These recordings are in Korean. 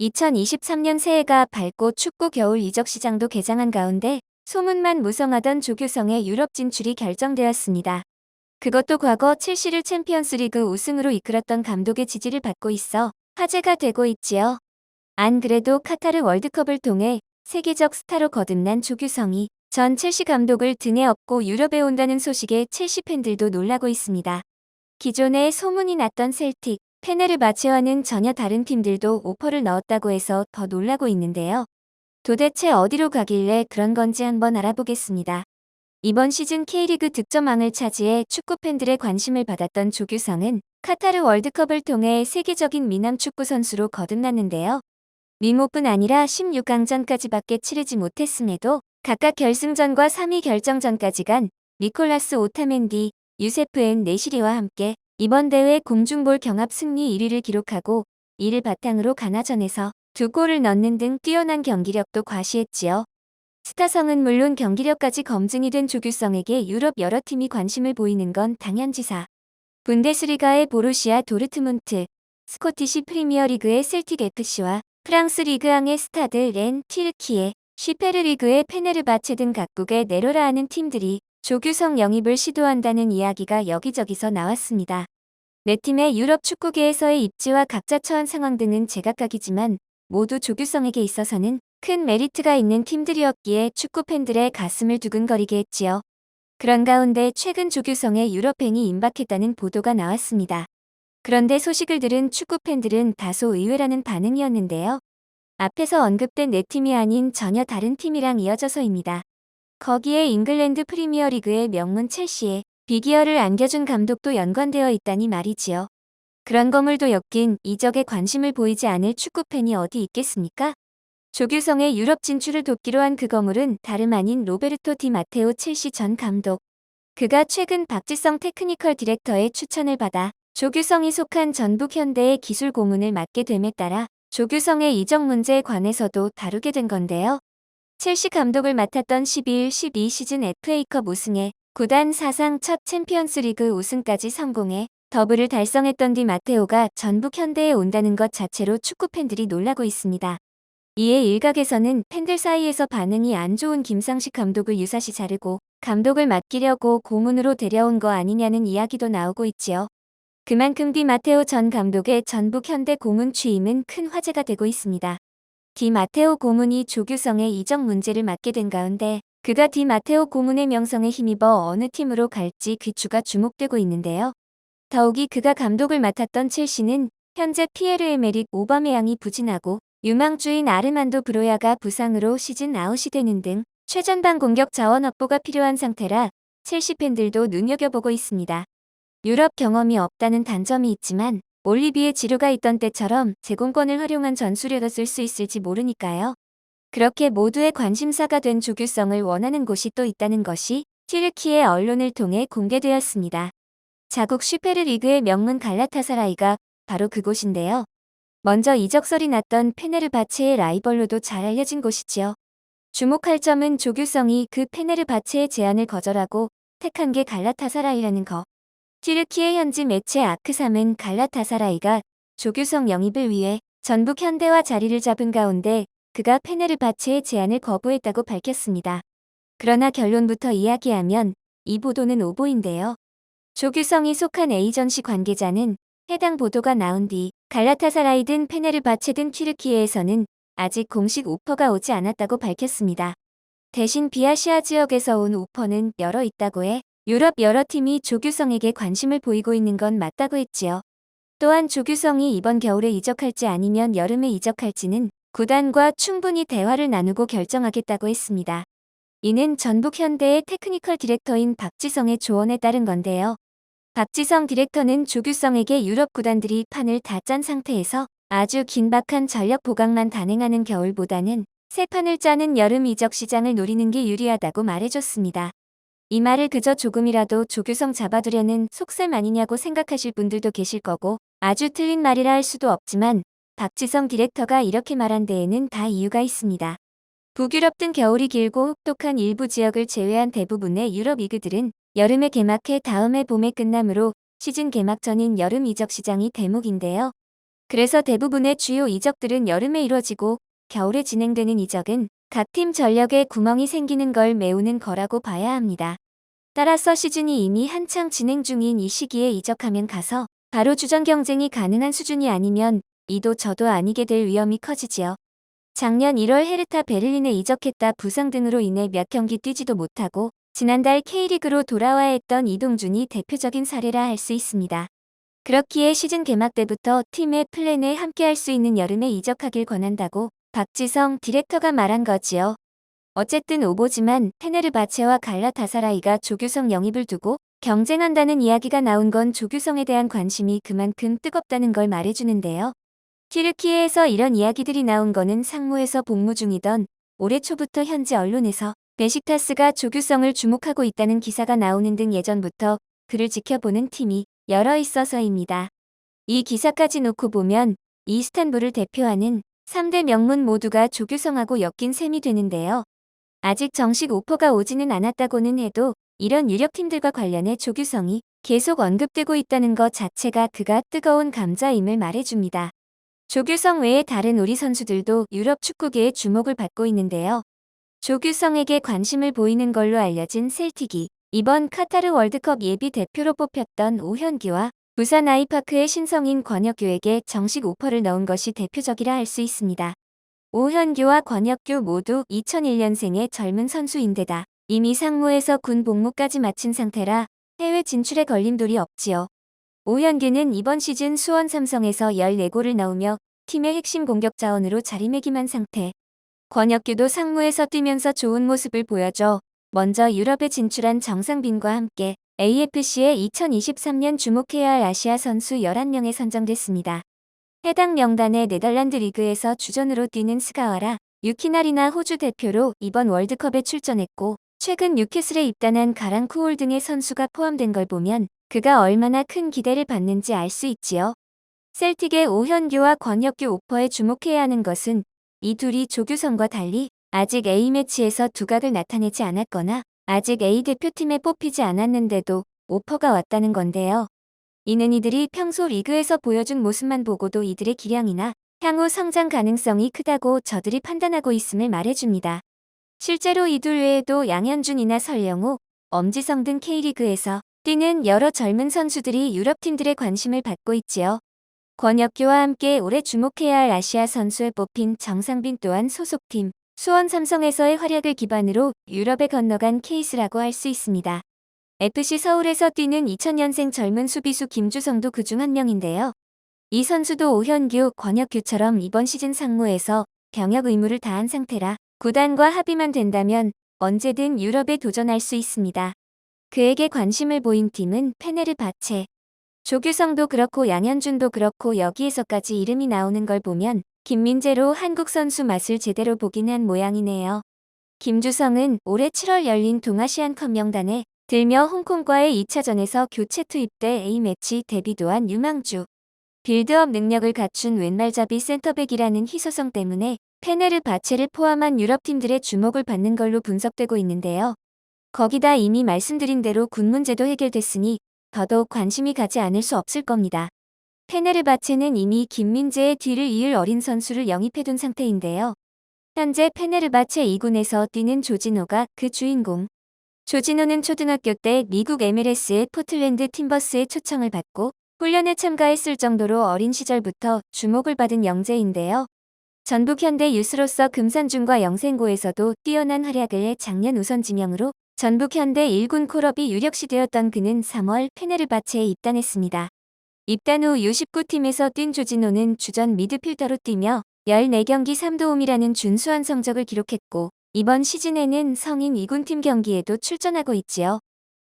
2023년 새해가 밝고 축구 겨울 이적 시장도 개장한 가운데 소문만 무성하던 조규성의 유럽 진출이 결정되었습니다. 그것도 과거 첼시를 챔피언스리그 우승으로 이끌었던 감독의 지지를 받고 있어 화제가 되고 있지요. 안 그래도 카타르 월드컵을 통해 세계적 스타로 거듭난 조규성이 전 첼시 감독을 등에 업고 유럽에 온다는 소식에 첼시 팬들도 놀라고 있습니다. 기존에 소문이 났던 셀틱, 페네르바체와는 전혀 다른 팀들도 오퍼를 넣었다고 해서 더 놀라고 있는데요. 도대체 어디로 가길래 그런 건지 한번 알아보겠습니다. 이번 시즌 K리그 득점왕을 차지해 축구 팬들의 관심을 받았던 조규성은 카타르 월드컵을 통해 세계적인 미남 축구 선수로 거듭났는데요. 미모뿐 아니라 16강전까지밖에 치르지 못했음에도 각각 결승전과 3위 결정전까지 간 니콜라스 오타멘디, 유세프엔 네시리와 함께 이번 대회 공중볼 경합 승리 1위를 기록하고 이를 바탕으로 가나전에서 두 골을 넣는 등 뛰어난 경기력도 과시했지요. 스타성은 물론 경기력까지 검증이 된 조규성에게 유럽 여러 팀이 관심을 보이는 건 당연지사. 분데스리가의 보루시아 도르트문트, 스코티시 프리미어리그의 셀틱 FC와 프랑스 리그앙의 스타드 렌, 튀르키예, 쉬페르 리그의 페네르바체 등 각국의 내로라 하는 팀들이 조규성 영입을 시도한다는 이야기가 여기저기서 나왔습니다. 네 팀의 유럽 축구계에서의 입지와 각자 처한 상황 등은 제각각이지만 모두 조규성에게 있어서는 큰 메리트가 있는 팀들이었기에 축구 팬들의 가슴을 두근거리게 했지요. 그런 가운데 최근 조규성의 유럽행이 임박했다는 보도가 나왔습니다. 그런데 소식을 들은 축구 팬들은 다소 의외라는 반응이었는데요. 앞에서 언급된 네 팀이 아닌 전혀 다른 팀이랑 이어져서입니다. 거기에 잉글랜드 프리미어리그의 명문 첼시에 비기어를 안겨준 감독도 연관되어 있다니 말이지요. 그런 거물도 엮인 이적에 관심을 보이지 않을 축구팬이 어디 있겠습니까? 조규성의 유럽 진출을 돕기로 한 그 거물은 다름 아닌 로베르토 디 마테오 첼시 전 감독. 그가 최근 박지성 테크니컬 디렉터의 추천을 받아 조규성이 속한 전북 현대의 기술 고문을 맡게 됨에 따라 조규성의 이적 문제에 관해서도 다루게 된 건데요. 첼시 감독을 맡았던 11-12 시즌 FA컵 우승에 구단 사상 첫 챔피언스리그 우승까지 성공해 더블을 달성했던 디 마테오가 전북 현대에 온다는 것 자체로 축구 팬들이 놀라고 있습니다. 이에 일각에서는 팬들 사이에서 반응이 안 좋은 김상식 감독을 유사시 자르고 감독을 맡기려고 고문으로 데려온 거 아니냐는 이야기도 나오고 있지요. 그만큼 디 마테오 전 감독의 전북 현대 고문 취임은 큰 화제가 되고 있습니다. 디 마테오 고문이 조규성의 이적 문제를 맡게 된 가운데 그가 디 마테오 고문의 명성에 힘입어 어느 팀으로 갈지 귀추가 주목되고 있는데요. 더욱이 그가 감독을 맡았던 첼시는 현재 피에르 에메릭 오바메양이 부진하고 유망주인 아르만도 브로야가 부상으로 시즌 아웃이 되는 등 최전방 공격 자원 확보가 필요한 상태라 첼시 팬들도 눈여겨보고 있습니다. 유럽 경험이 없다는 단점이 있지만 올리비에 지루가 있던 때처럼 제공권을 활용한 전술에도 쓸수 있을지 모르니까요. 그렇게 모두의 관심사가 된 조규성을 원하는 곳이 또 있다는 것이 튀르키의 언론을 통해 공개되었습니다. 자국 슈페르 리그의 명문 갈라타사라이가 바로 그곳인데요. 먼저 이적설이 났던 페네르바체의 라이벌로도 잘 알려진 곳이지요. 주목할 점은 조규성이 그 페네르바체의 제안을 거절하고 택한 게 갈라타사라이라는 거. 튀르키의 현지 매체 아크삼은 갈라타사라이가 조규성 영입을 위해 전북 현대와 자리를 잡은 가운데 그가 페네르바체의 제안을 거부했다고 밝혔습니다. 그러나 결론부터 이야기하면 이 보도는 오보인데요. 조규성이 속한 에이전시 관계자는 해당 보도가 나온 뒤 갈라타사라이든 페네르바체든 튀르키예에서는 아직 공식 오퍼가 오지 않았다고 밝혔습니다. 대신 비아시아 지역에서 온 오퍼는 여러 있다고 해 유럽 여러 팀이 조규성에게 관심을 보이고 있는 건 맞다고 했지요. 또한 조규성이 이번 겨울에 이적할지 아니면 여름에 이적할지는 구단과 충분히 대화를 나누고 결정하겠다고 했습니다. 이는 전북 현대의 테크니컬 디렉터인 박지성의 조언에 따른 건데요. 박지성 디렉터는 조규성에게 유럽 구단들이 판을 다 짠 상태에서 아주 긴박한 전력 보강만 단행하는 겨울보다는 새 판을 짜는 여름 이적 시장을 노리는 게 유리하다고 말해줬습니다. 이 말을 그저 조금이라도 조규성 잡아두려는 속셈 아니냐고 생각하실 분들도 계실 거고 아주 틀린 말이라 할 수도 없지만 박지성 디렉터가 이렇게 말한 데에는 다 이유가 있습니다. 북유럽 등 겨울이 길고 혹독한 일부 지역을 제외한 대부분의 유럽 리그들은 여름에 개막해 다음해 봄에 끝나므로 시즌 개막 전인 여름 이적 시장이 대목인데요. 그래서 대부분의 주요 이적들은 여름에 이뤄지고 겨울에 진행되는 이적은 각 팀 전력에 구멍이 생기는 걸 메우는 거라고 봐야 합니다. 따라서 시즌이 이미 한창 진행 중인 이 시기에 이적하면 가서 바로 주전 경쟁이 가능한 수준이 아니면 이도 저도 아니게 될 위험이 커지지요. 작년 1월 헤르타 베를린에 이적했다 부상 등으로 인해 몇 경기 뛰지도 못하고 지난달 K리그로 돌아와야 했던 이동준이 대표적인 사례라 할 수 있습니다. 그렇기에 시즌 개막 때부터 팀의 플랜에 함께할 수 있는 여름에 이적하길 권한다고 박지성 디렉터가 말한 거지요. 어쨌든 오보지만 테네르바체와 갈라타사라이가 조규성 영입을 두고 경쟁한다는 이야기가 나온 건 조규성에 대한 관심이 그만큼 뜨겁다는 걸 말해주는데요. 튀르키예에서 이런 이야기들이 나온 거는 상무에서 복무 중이던 올해 초부터 현지 언론에서 베식타스가 조규성을 주목하고 있다는 기사가 나오는 등 예전부터 그를 지켜보는 팀이 여러 있어서입니다. 이 기사까지 놓고 보면 이스탄불을 대표하는 3대 명문 모두가 조규성하고 엮인 셈이 되는데요. 아직 정식 오퍼가 오지는 않았다고는 해도 이런 유력팀들과 관련해 조규성이 계속 언급되고 있다는 것 자체가 그가 뜨거운 감자임을 말해줍니다. 조규성 외에 다른 우리 선수들도 유럽 축구계의 주목을 받고 있는데요. 조규성에게 관심을 보이는 걸로 알려진 셀틱이 이번 카타르 월드컵 예비 대표로 뽑혔던 오현기와 부산 아이파크의 신성인 권혁규에게 정식 오퍼를 넣은 것이 대표적이라 할 수 있습니다. 오현규와 권혁규 모두 2001년생의 젊은 선수인데다 이미 상무에서 군 복무까지 마친 상태라 해외 진출에 걸림돌이 없지요. 오현규는 이번 시즌 수원 삼성에서 14골을 넣으며 팀의 핵심 공격 자원으로 자리매김한 상태. 권혁규도 상무에서 뛰면서 좋은 모습을 보여줘 먼저 유럽에 진출한 정상빈과 함께 AFC의 2023년 주목해야 할 아시아 선수 11명에 선정됐습니다. 해당 명단에 네덜란드 리그에서 주전으로 뛰는 스가와라, 유키나리나 호주 대표로 이번 월드컵에 출전했고 최근 뉴캐슬에 입단한 가랑 쿠올 등의 선수가 포함된 걸 보면 그가 얼마나 큰 기대를 받는지 알 수 있지요. 셀틱의 오현규와 권혁규 오퍼에 주목해야 하는 것은 이 둘이 조규성과 달리 아직 A매치에서 두각을 나타내지 않았거나 아직 A 대표팀에 뽑히지 않았는데도 오퍼가 왔다는 건데요. 이는 이들이 평소 리그에서 보여준 모습만 보고도 이들의 기량이나 향후 성장 가능성이 크다고 저들이 판단하고 있음을 말해줍니다. 실제로 이둘 외에도 양현준이나 설영우, 엄지성 등 K리그에서 뛰는 여러 젊은 선수들이 유럽팀들의 관심을 받고 있지요. 권혁규와 함께 올해 주목해야 할 아시아 선수에 뽑힌 정상빈 또한 소속팀 수원 삼성에서의 활약을 기반으로 유럽에 건너간 케이스라고 할 수 있습니다. FC 서울에서 뛰는 2000년생 젊은 수비수 김주성도 그중 한 명인데요. 이 선수도 오현규, 권혁규처럼 이번 시즌 상무에서 병역 의무를 다한 상태라 구단과 합의만 된다면 언제든 유럽에 도전할 수 있습니다. 그에게 관심을 보인 팀은 페네르바체. 조규성도 그렇고 양현준도 그렇고 여기에서까지 이름이 나오는 걸 보면 김민재로 한국 선수 맛을 제대로 보긴 한 모양이네요. 김주성은 올해 7월 열린 동아시안컵 명단에 들며 홍콩과의 2차전에서 교체 투입돼 A매치 데뷔도 한 유망주. 빌드업 능력을 갖춘 왼발잡이 센터백이라는 희소성 때문에 페네르 바체를 포함한 유럽팀들의 주목을 받는 걸로 분석되고 있는데요. 거기다 이미 말씀드린 대로 군 문제도 해결됐으니 더더욱 관심이 가지 않을 수 없을 겁니다. 페네르바체는 이미 김민재의 뒤를 이을 어린 선수를 영입해둔 상태인데요. 현재 페네르바체 2군에서 뛰는 조진호가 그 주인공. 조진호는 초등학교 때 미국 MLS의 포틀랜드 팀버스의 초청을 받고 훈련에 참가했을 정도로 어린 시절부터 주목을 받은 영재인데요. 전북 현대 유스로서 금산중과 영생고에서도 뛰어난 활약을 해 작년 우선 지명으로 전북 현대 1군 콜업이 유력시 되었던 그는 3월 페네르바체에 입단했습니다. 입단 후 U19팀에서 뛴 조진호는 주전 미드필더로 뛰며 14경기 3도움이라는 준수한 성적을 기록했고 이번 시즌에는 성인 2군 팀 경기에도 출전하고 있지요.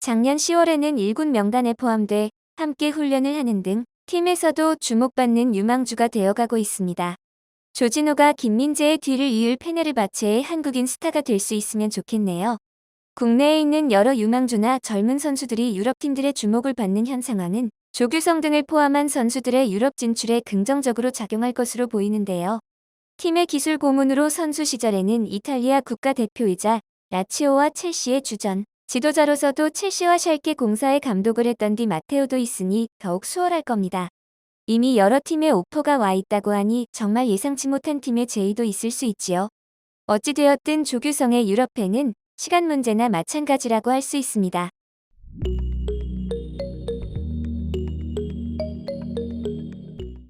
작년 10월에는 1군 명단에 포함돼 함께 훈련을 하는 등 팀에서도 주목받는 유망주가 되어가고 있습니다. 조진호가 김민재의 뒤를 이을 페네르바체의 한국인 스타가 될 수 있으면 좋겠네요. 국내에 있는 여러 유망주나 젊은 선수들이 유럽 팀들의 주목을 받는 현 상황은 조규성 등을 포함한 선수들의 유럽 진출에 긍정적으로 작용할 것으로 보이는데요. 팀의 기술 고문으로 선수 시절에는 이탈리아 국가대표이자 라치오와 첼시의 주전, 지도자로서도 첼시와 샬케 공사의 감독을 했던 디 마테오도 있으니 더욱 수월할 겁니다. 이미 여러 팀의 오퍼가 와 있다고 하니 정말 예상치 못한 팀의 제의도 있을 수 있지요. 어찌되었든 조규성의 유럽행은 시간 문제나 마찬가지라고 할 수 있습니다.